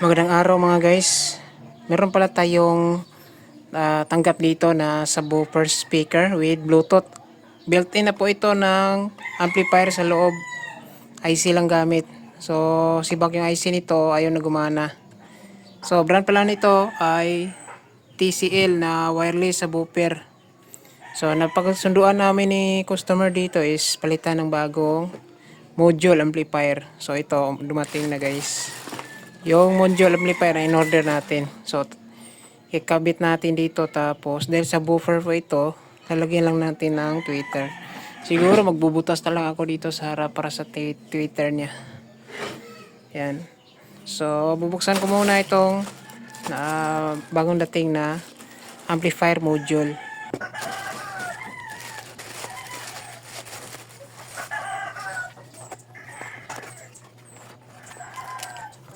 Magandang araw mga guys. Meron pala tayong ah, tanggap dito na subwoofer speaker with Bluetooth. Built-in na po ito ng amplifier sa loob. IC lang gamit. So, sibak yung IC nito, ayaw na gumana. So, brand pala nito ay TCL na wireless subwoofer. So, napagsunduan namin ni customer dito is palitan ng bagong module amplifier. So, ito dumating na guys yung module amplifier na in-order natin. So, ikabit natin dito tapos dahil sa buffer po ito, lalagyan lang natin ng tweeter. Siguro magbubutas na lang ako dito sa harap para sa t- tweeter niya. Yan. So, bubuksan ko muna itong na bagong dating na amplifier module.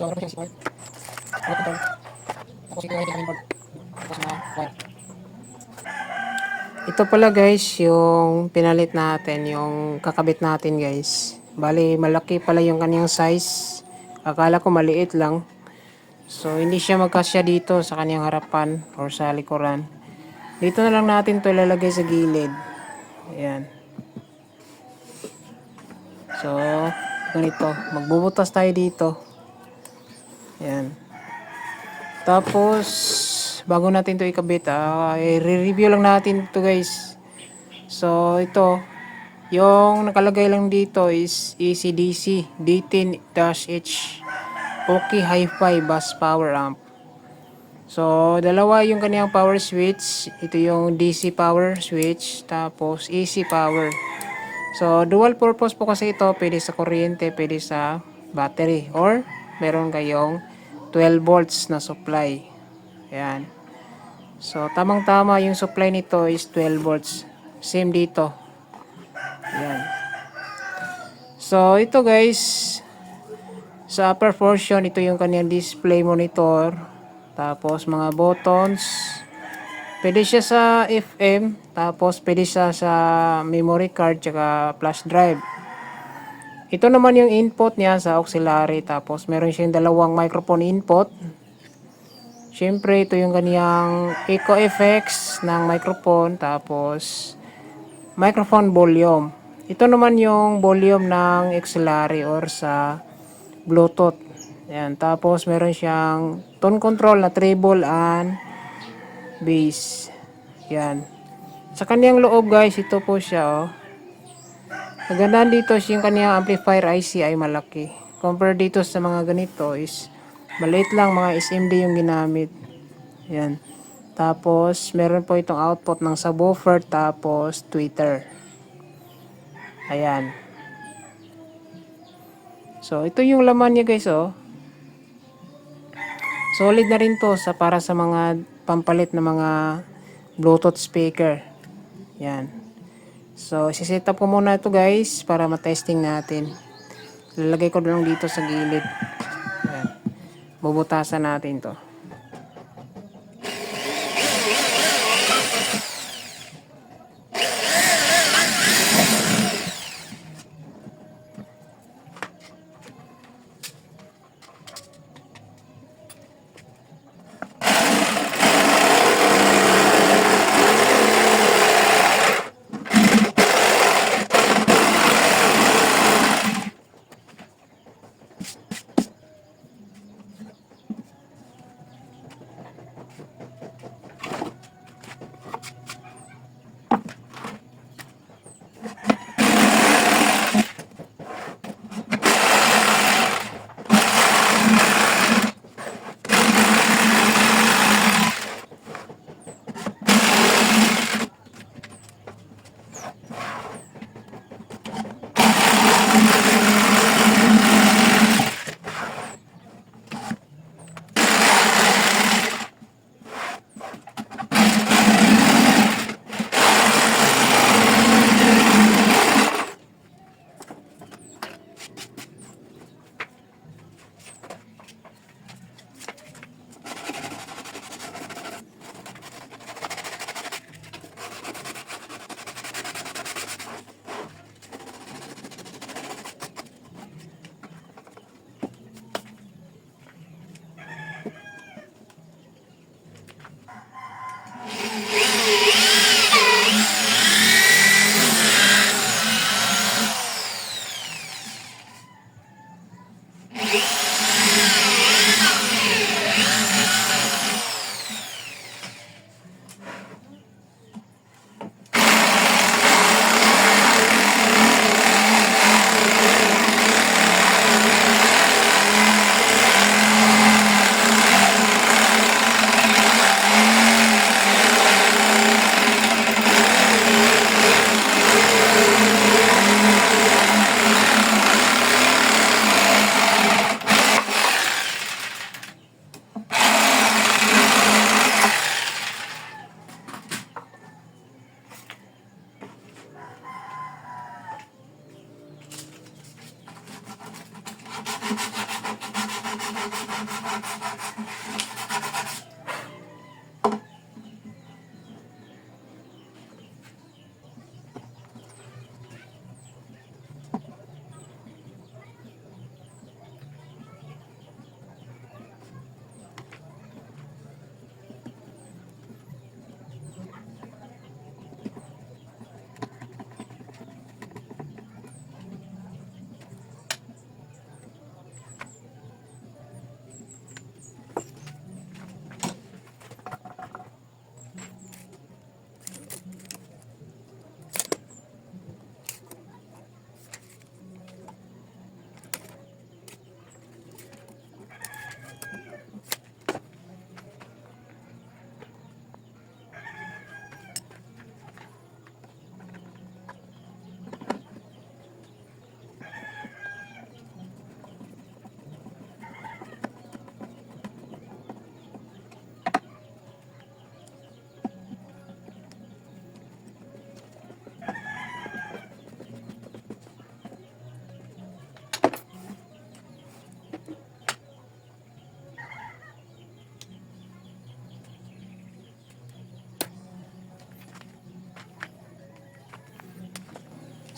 So, ano po siya Ano control? Tapos ito ay main board. Tapos mga wire. Ito pala guys, yung pinalit natin, yung kakabit natin guys. Bali, malaki pala yung kanyang size. Akala ko maliit lang. So, hindi siya magkasya dito sa kanyang harapan or sa likuran. Dito na lang natin to ilalagay sa gilid. Ayan. So, ganito. Magbubutas tayo dito. Ayan. Tapos, bago natin to ikabit, ah, i-review lang natin to guys. So, ito, yung nakalagay lang dito is ECDC D10-H Okay Hi-Fi Bus Power Amp. So, dalawa yung kaniyang power switch. Ito yung DC power switch, tapos AC power. So, dual purpose po kasi ito. Pwede sa kuryente, pwede sa battery. Or, meron kayong 12 volts na supply. Ayan. So, tamang-tama yung supply nito is 12 volts. Same dito. Ayan. So, ito guys, sa upper portion, ito yung kanyang display monitor. Tapos, mga buttons. Pwede siya sa FM. Tapos, pwede siya sa memory card tsaka flash drive. Ito naman yung input niya sa auxiliary. Tapos, meron siyang dalawang microphone input. Siyempre, ito yung kaniyang echo effects ng microphone. Tapos, microphone volume. Ito naman yung volume ng auxiliary or sa Bluetooth. Ayan. Tapos, meron siyang tone control na treble and bass. Yan. Sa kaniyang loob guys, ito po siya oh. Magandaan dito yung kaniyang amplifier IC ay malaki. Compare dito sa mga ganito is maliit lang mga SMD yung ginamit. Yan. Tapos meron po itong output ng subwoofer tapos tweeter. Ayan. So ito yung laman niya guys oh. Solid na rin to sa para sa mga pampalit na mga Bluetooth speaker. Yan. So, siset up ko muna ito guys para matesting natin. Lalagay ko lang dito sa gilid. Yan. Bubutasan natin to.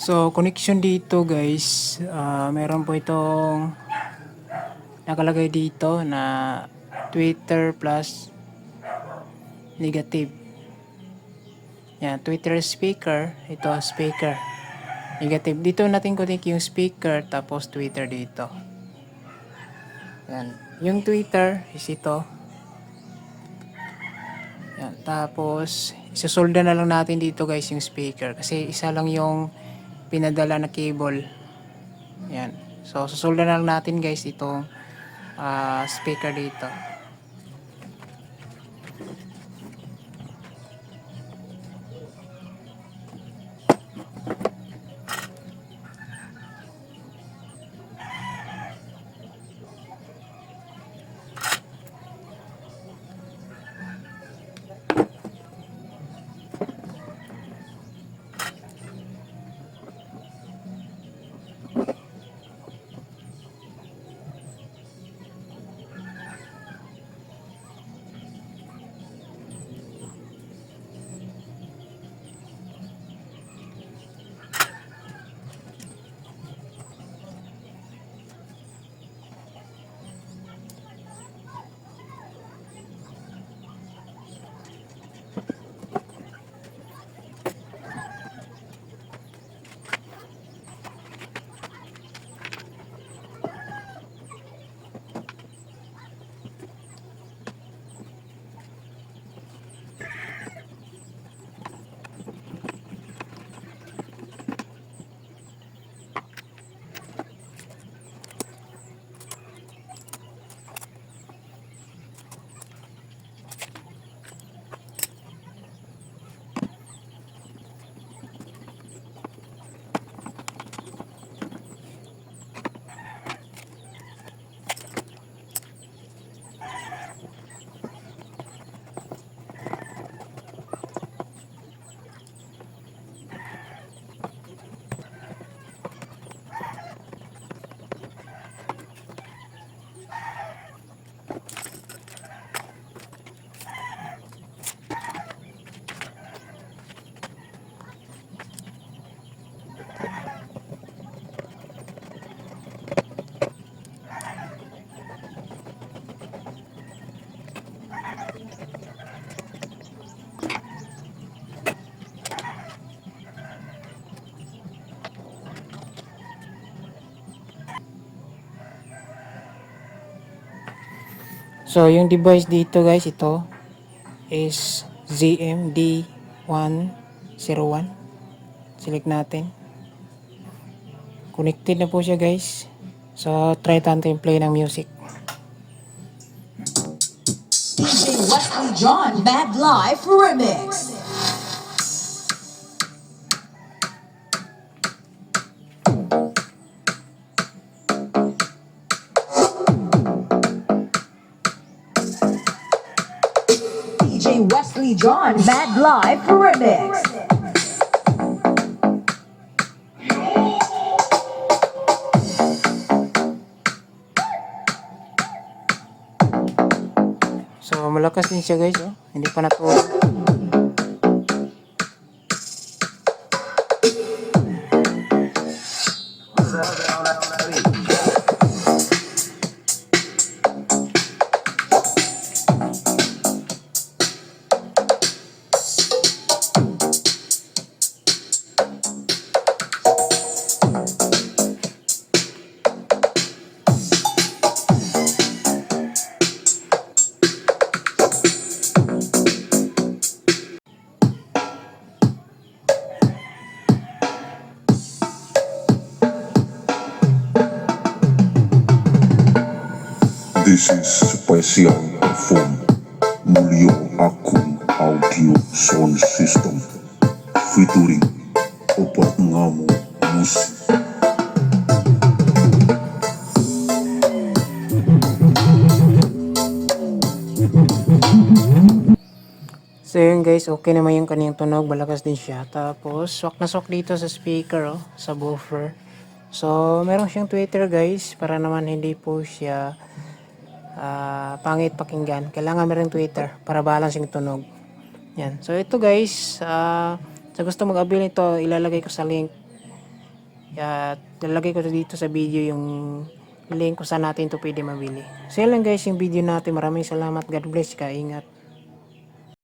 So, connection dito guys, ah, meron po itong nakalagay dito na Twitter plus negative. Yan, Twitter speaker, ito speaker. Negative. Dito natin kunik yung speaker tapos Twitter dito. Yan. Yung Twitter is ito. Yan. Tapos, isasolda na lang natin dito guys yung speaker. Kasi isa lang yung pinadala na cable. Yan. So, susolda na lang natin guys itong ah, speaker dito. So, yung device dito guys, ito is ZMD101. Select natin. Connected na po siya guys. So, try natin play ng music. Wesley John Mad Life Remix. Wesley John Mad Life Remix. So, malakas din siya guys, oh. Hindi pa natulog. This is special perform Mulyo Akung Audio Sound System featuring Opat Ngamo Musik. So yun guys, okay naman yung kaniyang tunog, malakas din siya. Tapos, swak na swak dito sa speaker, oh, sa buffer. So, meron siyang tweeter guys, para naman hindi po siya ah, pangit pakinggan. Kailangan meron tweeter para balance yung tunog. Yan. So ito guys, ah, sa gusto mag-avail nito, ilalagay ko sa link. At ilalagay ko dito sa video yung link kung saan natin ito pwede mabili. So yun lang guys yung video natin. Maraming salamat. God bless ka. Ingat.